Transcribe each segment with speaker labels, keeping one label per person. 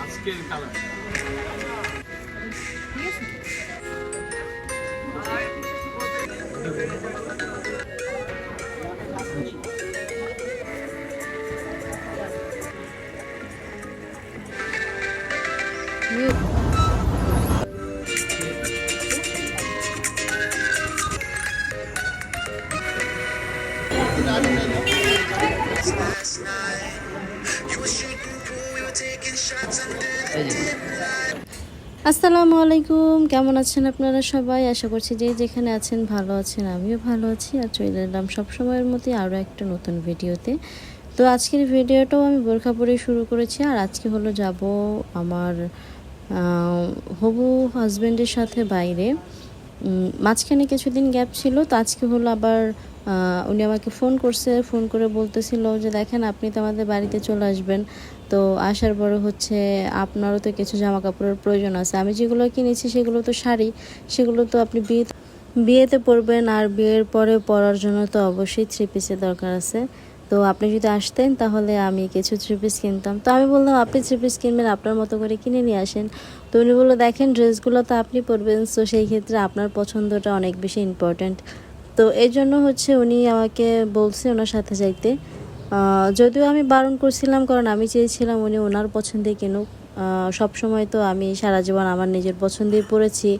Speaker 1: আজকের কালার
Speaker 2: আসসালামু আলাইকুম। কেমন আছেন আপনারা সবাই? আশা করছি যে যেখানে আছেন ভালো আছেন, আমিও ভালো আছি। আর চলে এলাম সবসময়ের মতোই আরও একটা নতুন ভিডিওতে। তো আজকের ভিডিওটাও আমি বোরখা পরে শুরু করেছি। আর আজকে হলো যাব আমার হবু হাজব্যান্ডের সাথে বাইরে। মাঝখানে কিছুদিন গ্যাপ ছিল। তো আজকে হলো আবার উনি আমাকে ফোন করছে। ফোন করে বলতেছিল যে, দেখেন, আপনি তো আমাদের বাড়িতে চলে আসবেন। তো আসার পরে হচ্ছে আপনারও তো কিছু জামা কাপড়ের প্রয়োজন আছে। আমি যেগুলো কিনেছি সেগুলো তো শাড়ি, সেগুলো তো আপনি বিয়ে, বিয়েতে পরবেন আর বিয়ের পরে পরার জন্য তো অবশ্যই থ্রি পিসের দরকার আছে। তো আপনি যদি আসতেন তাহলে আমি কিছু থ্রি পিস কিনতাম। তো আমি বললাম, আপনি থ্রি পিস কিনবেন, আপনার মতো করে কিনে নিয়ে আসেন। তো উনি বলল, দেখেন ড্রেসগুলো তো আপনি পরবেন। তো সেই ক্ষেত্রে আপনার পছন্দটা অনেক বেশি ইম্পর্ট্যান্ট তো এই জন্য হচ্ছে উনি আমাকে বলছে ওনার সাথে যাইতে। যদিও আমি বারণ করছিলাম, কারণ আমি চেয়েছিলাম উনি ওনার পছন্দে কিনুক। সব সময় তো আমি সারা জীবন আমার নিজের পছন্দেই পড়েছি।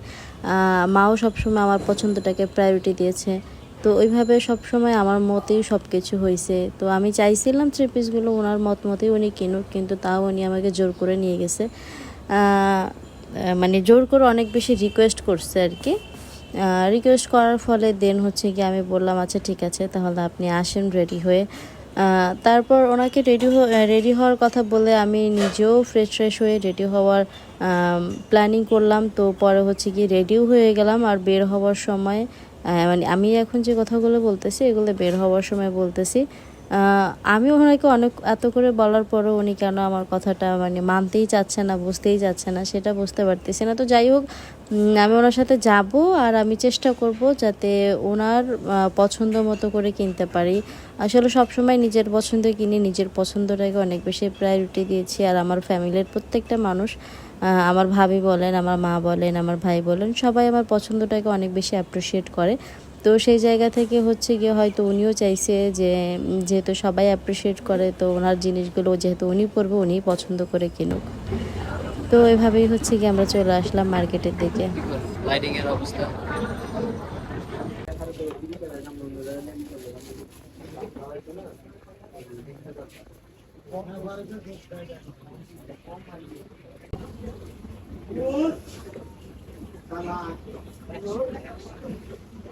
Speaker 2: মাও সবসময় আমার পছন্দটাকে প্রায়োরিটি দিয়েছে। তো ওইভাবে সবসময় আমার মতেই সব কিছু হয়েছে তো আমি চাইছিলাম থ্রি পিসগুলো ওনার মত মতেই উনি কিনুক, কিন্তু তাও উনি আমাকে জোর করে নিয়ে গেছে। মানে জোর করে অনেক বেশি রিকোয়েস্ট করছে আর কি। রিকোয়েস্ট করার ফলে দেন হচ্ছে কি আমি বললাম আচ্ছা ঠিক আছে, তাহলে আপনি আসেন রেডি হয়ে। তারপর ওনাকে রেডি রেডি হওয়ার কথা বলে আমি নিজেও ফ্রেশ ফ্রেশ হয়ে রেডি হওয়ার প্ল্যানিং করলাম। তো পরে হচ্ছে কি রেডিও হয়ে গেলাম। আর বের হওয়ার সময় মানে আমি এখন যে কথাগুলো বলতেছি, এগুলো বের হওয়ার সময় বলতেছি। আমি ওনাকে অনেক, এত করে বলার পরও উনি কেন আমার কথাটা মানে মানতেই চাচ্ছে না, বুঝতেই চাচ্ছে না, সেটা বুঝতে পারতেছি না। তো যাই হোক আমি ওনার সাথে যাব আর আমি চেষ্টা করব যাতে ওনার পছন্দ মতো করে কিনতে পারি। আসলে সবসময় নিজের পছন্দ কিনে, নিজের পছন্দটাকে অনেক বেশি প্রায়োরিটি দিয়েছি আর আমার ফ্যামিলির প্রত্যেকটা মানুষ আমার ভাবি বলেন, আমার মা বলেন, আমার ভাই বলেন, সবাই আমার পছন্দটাকে অনেক বেশি অ্যাপ্রিসিয়েট করে। তো সেই জায়গা থেকে হচ্ছে গিয়ে হয়তো উনিও চাইছে যে যেহেতু সবাই অ্যাপ্রিসিয়েট করে, তো ওনার জিনিসগুলো যেহেতু উনি পরবে উনি পছন্দ করে কিনুক। তো এভাবেই হচ্ছে কি আমরা চলে আসলাম মার্কেটের দিকে।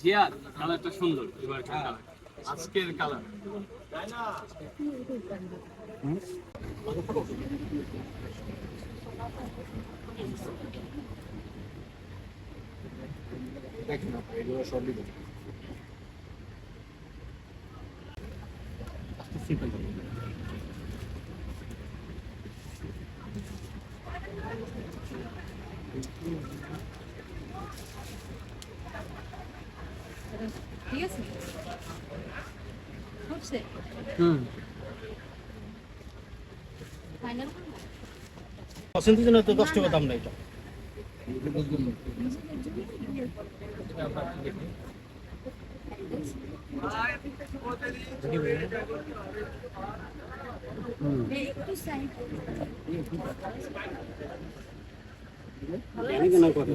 Speaker 1: জিয়াদ কালারটা সুন্দর এবার কালার। আজকের কালার।
Speaker 3: ঠিক
Speaker 4: পছন্দের জন্য তো দশ টাকা দাম নাই এটা
Speaker 3: একটু সাইড
Speaker 4: জানি কেন করে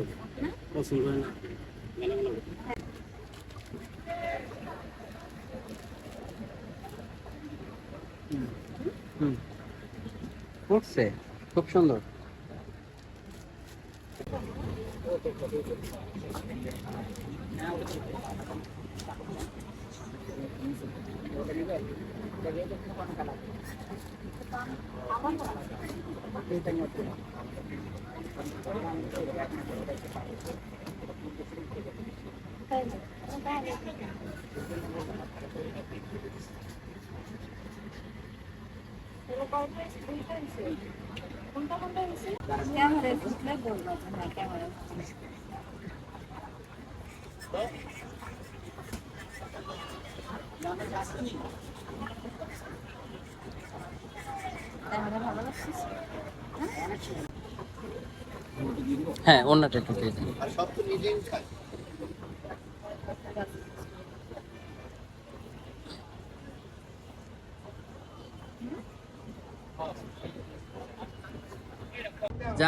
Speaker 4: পছন্দ হয়? না
Speaker 5: করছে খুব সুন্দর
Speaker 3: ক্যামেরায় ঢুকলে বলব যে হ্যাঁ
Speaker 5: অন্যটা একটু দিয়ে দিন।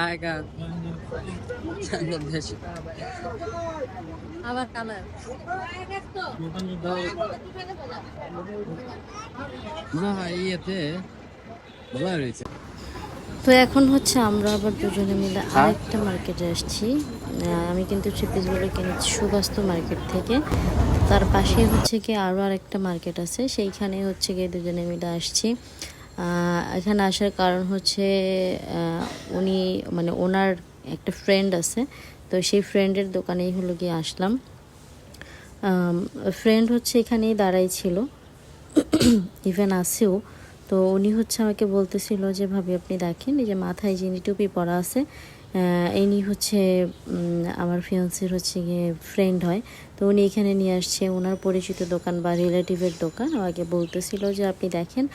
Speaker 5: জায়গা। বেশি
Speaker 3: আবার কালার।
Speaker 5: না ইয়েতে ভালো রয়েছে।
Speaker 2: তো এখন হচ্ছে আমরা আবার দুজনে মিলে আরেকটা মার্কেটে আসছি। আমি কিন্তু থ্রি পিসগুলো কিনেছি সুবাস্তু মার্কেট থেকে। তার পাশে হচ্ছে কি আরও আরেকটা মার্কেট আছে। সেইখানে হচ্ছে গিয়ে দুজনে মিলে আসছি। এখানে আসার কারণ হচ্ছে উনি মানে ওনার একটা ফ্রেন্ড আছে, তো সেই ফ্রেন্ডের দোকানেই হলো গিয়ে আসলাম। ফ্রেন্ড হচ্ছে এখানেই দাঁড়াই ছিল ইভেন আসেও তো উনি হচ্ছে আমাকে বলতেছিল যে, ভাবি, আপনি দেখেন, এই যে মাথায় যিনি টুপি পরা আছে ইনি হচ্ছে আমার ফিয়ন্সের হচ্ছে গিয়ে ফ্রেন্ড হয়। তো উনি এখানে নিয়ে আসছে। ওনার পরিচিত দোকান বা রিলেটিভের দোকান। আমাকে বলতেছিল যে, আপনি দেখেন,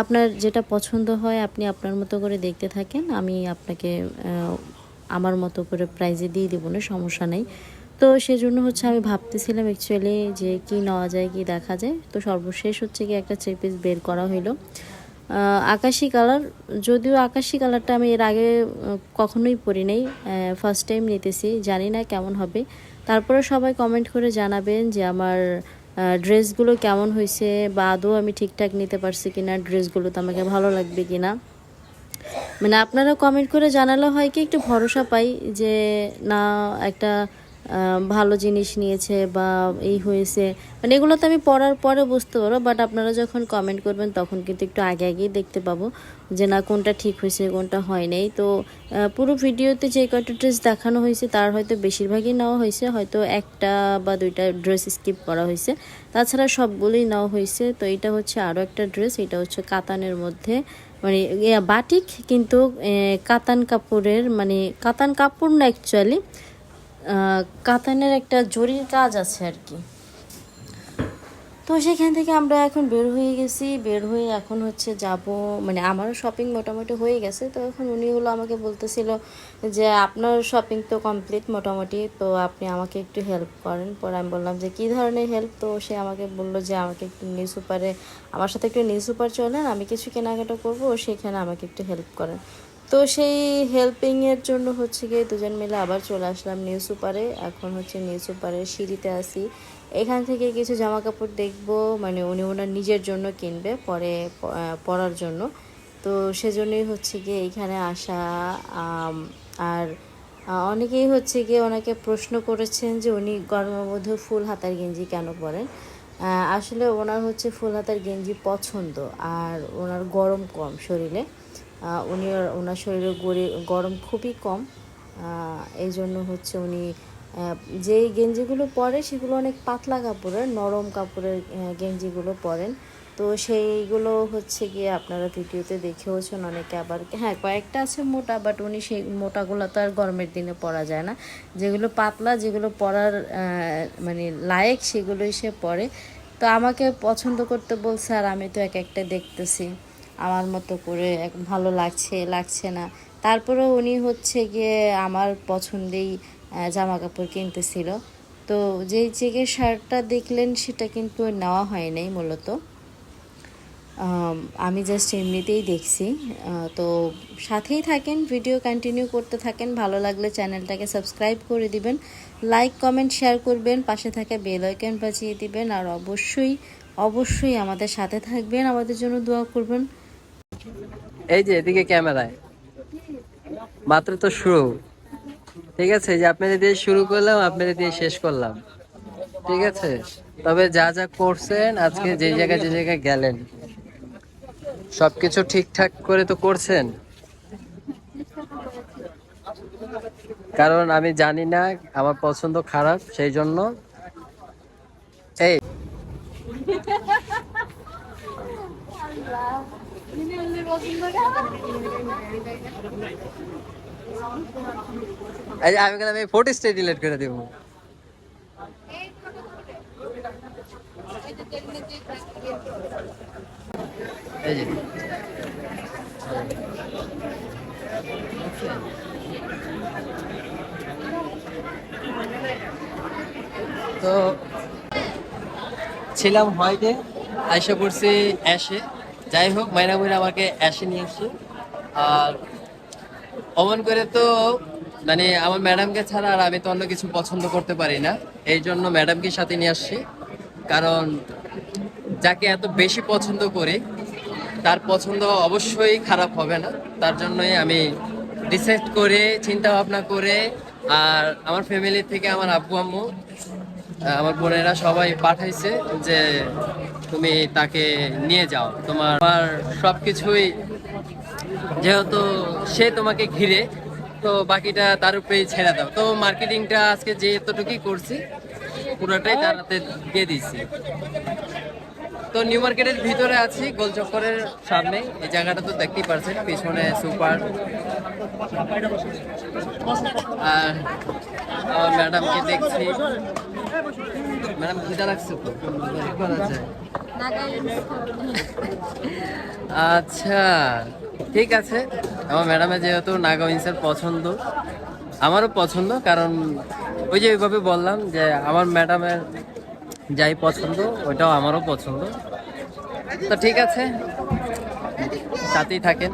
Speaker 2: আপনার যেটা পছন্দ হয়, আপনি আপনার মতো করে দেখতে থাকেন। আমি আপনাকে আমার মতো করে প্রাইজে দিয়ে দেবো না সমস্যা নেই। তো সেজন্য হচ্ছে আমি ভাবতেছিলাম অ্যাকচুয়ালি যে, কি নেওয়া যায়, কি দেখা যায়? তো সর্বশেষ হচ্ছে কি একটা থ্রি পিস বের করা হইল। আকাশি কালার, যদিও আকাশি কালারটা আমি এর আগে কখনোই পরি নাই ফার্স্ট টাইম নিতেছি, জানি না কেমন হবে। তারপরে সবাই কমেন্ট করে জানাবেন যে আমার ড্রেসগুলো কেমন হয়েছে, বা আদৌ আমি ঠিকঠাক নিতে পারছি কিনা, ড্রেসগুলো তো আমাকে ভালো লাগবে কিনা। মানে আপনারা কমেন্ট করে জানালে হয় কি, একটু ভরসা পাই যে না, একটা ভালো জিনিস নিয়েছে বা এই হয়েছে। মানে এগুলো তো আমি পড়ার পরে বুঝতে পারব বাট আপনারা যখন কমেন্ট করবেন তখন কিন্তু একটু আগে আগেই দেখতে পাবো যে না, কোনটা ঠিক হয়েছে, কোনটা হয় নাই। তো পুরো ভিডিওতে যে কয়টা ড্রেস দেখানো হয়েছে, তার হয়তো বেশিরভাগই নেওয়া হয়েছে। হয়তো একটা বা দুইটা ড্রেস স্কিপ করা হয়েছে। তাছাড়া সবগুলোই নেওয়া হয়েছে। তো এটা হচ্ছে আরও একটা ড্রেস এটা হচ্ছে কাতানের মধ্যে। মানে বাটিক কিন্তু কাতান কাপড়ের মানে কাতান কাপড় না অ্যাকচুয়ালি কাতানের একটা জরির কাজ আছে আর কি। তো সেখান থেকে আমরা এখন বের হয়ে গেছি। বের হয়ে এখন হচ্ছে যাব মানে আমারও শপিং মোটামুটি হয়ে গেছে। তো এখন উনি হলো আমাকে বলতেছিল যে, আপনার শপিং তো কমপ্লিট মোটামুটি, তো আপনি আমাকে একটু হেল্প করেন। পরে আমি বললাম যে, কী ধরনের হেল্প তো সে আমাকে বলল যে, আমাকে একটু নিউ সুপারে, আমার সাথে একটু নিউ সুপার চলেন, আমি কিছু কেনাকাটা করব সেখানে আমাকে একটু হেল্প করেন। তো সেই হেল্পিংয়ের জন্য হচ্ছে গিয়ে দুজন মিলে আবার চলে আসলাম নিউ সুপারে। এখন হচ্ছে নিউ সুপারের সিঁড়িতে আসি এখান থেকে কিছু জামা কাপড় দেখব মানে উনি ওনার নিজের জন্য কিনবে, পরে পরার জন্য। তো সেজন্যই হচ্ছে গিয়ে এইখানে আসা আর অনেকেই হচ্ছে গিয়ে ওনাকে প্রশ্ন করেছেন যে উনি গরমের মধ্যে ফুল হাতার গেঞ্জি কেন পরেন? আসলে ওনার হচ্ছে ফুল হাতার গেঞ্জি পছন্দ, আর ওনার গরম কম শরীরে। উনি ওনার শরীরে গরি- গরম খুবই কম। এই জন্য হচ্ছে উনি যেই গেঞ্জিগুলো পরে সেগুলো অনেক পাতলা কাপড়ের, নরম কাপড়ের গেঞ্জিগুলো পরেন। তো সেইগুলো হচ্ছে গিয়ে আপনারা ভিডিওতে দেখেওছেন অনেকে আবার। হ্যাঁ কয়েকটা আছে মোটা বাট উনি সেই মোটাগুলো তো আর গরমের দিনে পরা যায় না। যেগুলো পাতলা, যেগুলো পরার মানে লায়েক, সেগুলোই সে পরে। তো আমাকে পছন্দ করতে বলছে আর আমি তো এক একটা দেখতেছি। আমার মতো করে ভালো লাগছে লাগছে না। তারপরেও উনি হচ্ছে গিয়ে আমার পছন্দেই জামা কাপড় কিনতেছিল। তো যেই চেকের শার্টটা দেখলেন সেটা কিন্তু নেওয়া হয় নাই মূলত। আমি জাস্ট এমনিতেই দেখছি। তো সাথেই থাকেন ভিডিও কন্টিনিউ করতে থাকেন। ভালো লাগলে চ্যানেলটাকে সাবস্ক্রাইব করে দিবেন। লাইক কমেন্ট শেয়ার করবেন। পাশে থাকা বেল আইকন বাজিয়ে দিবেন। আর অবশ্যই অবশ্যই আমাদের সাথে থাকবেন। আমাদের জন্য দোয়া করবেন।
Speaker 5: এই যে, এদিকে ক্যামেরায়। মাত্র তো শুরু। ঠিক আছে যে আপনাদের দিয়ে শুরু করলাম, আপনাদের দিয়ে শেষ করলাম। ঠিক আছে? তবে যা যা করছেন, আজকে যে জায়গায় যে জায়গায় গেলেন, সবকিছু ঠিকঠাক করে তো করছেন। কারণ আমি জানি না, আমার পছন্দ খারাপ, সেই জন্য। এই। আমি গেলাম এই ফটো স্টে ডিলিট করে দেবো। তো ছিলাম হয়তে আইসা পড়ছি অ্যাশে। যাই হোক মাইনা বইরা আমাকে অ্যাশে নিয়ে এসছে আর অমন করে তো মানে আমার ম্যাডামকে ছাড়া আর আমি তো অন্য কিছু পছন্দ করতে পারি না। এই জন্য ম্যাডামকে সাথে নিয়ে আসছি। কারণ যাকে এত বেশি পছন্দ করি, তার পছন্দ অবশ্যই খারাপ হবে না। তার জন্যই আমি ডিসাইড করে চিন্তা ভাবনা করে, আর আমার ফ্যামিলি থেকে আমার আব্বু, আম্মু আমার বোনেরা সবাই পাঠাইছে যে তুমি তাকে নিয়ে যাও। তোমার সব কিছুই যেহেতু সে তোমাকে ঘিরে, তো বাকিটা তার উপরেই ছেড়ে দাও। তো মার্কেটিংটা আজকে যে এতটুকুই করছি, পুরোটাই তার হাতে দিয়ে দিয়েছি। তো নিউ মার্কেটের ভিতরে আছি, গোল চক্করের সামনে। এই জায়গাটা তো দেখতেই পারছেন, পিছনে সুপার আর ম্যাডামকে দেখছি। ম্যাডাম, খিদা লাগছে আচ্ছা ঠিক আছে। আমার ম্যাডামে যেহেতু নাগাউইন্সের পছন্দ, আমারও পছন্দ, কারণ ওই যে ওইভাবে বললাম যে আমার ম্যাডামের যাই পছন্দ, ওইটাও আমারও পছন্দ। তো ঠিক আছে, সাথেই থাকেন।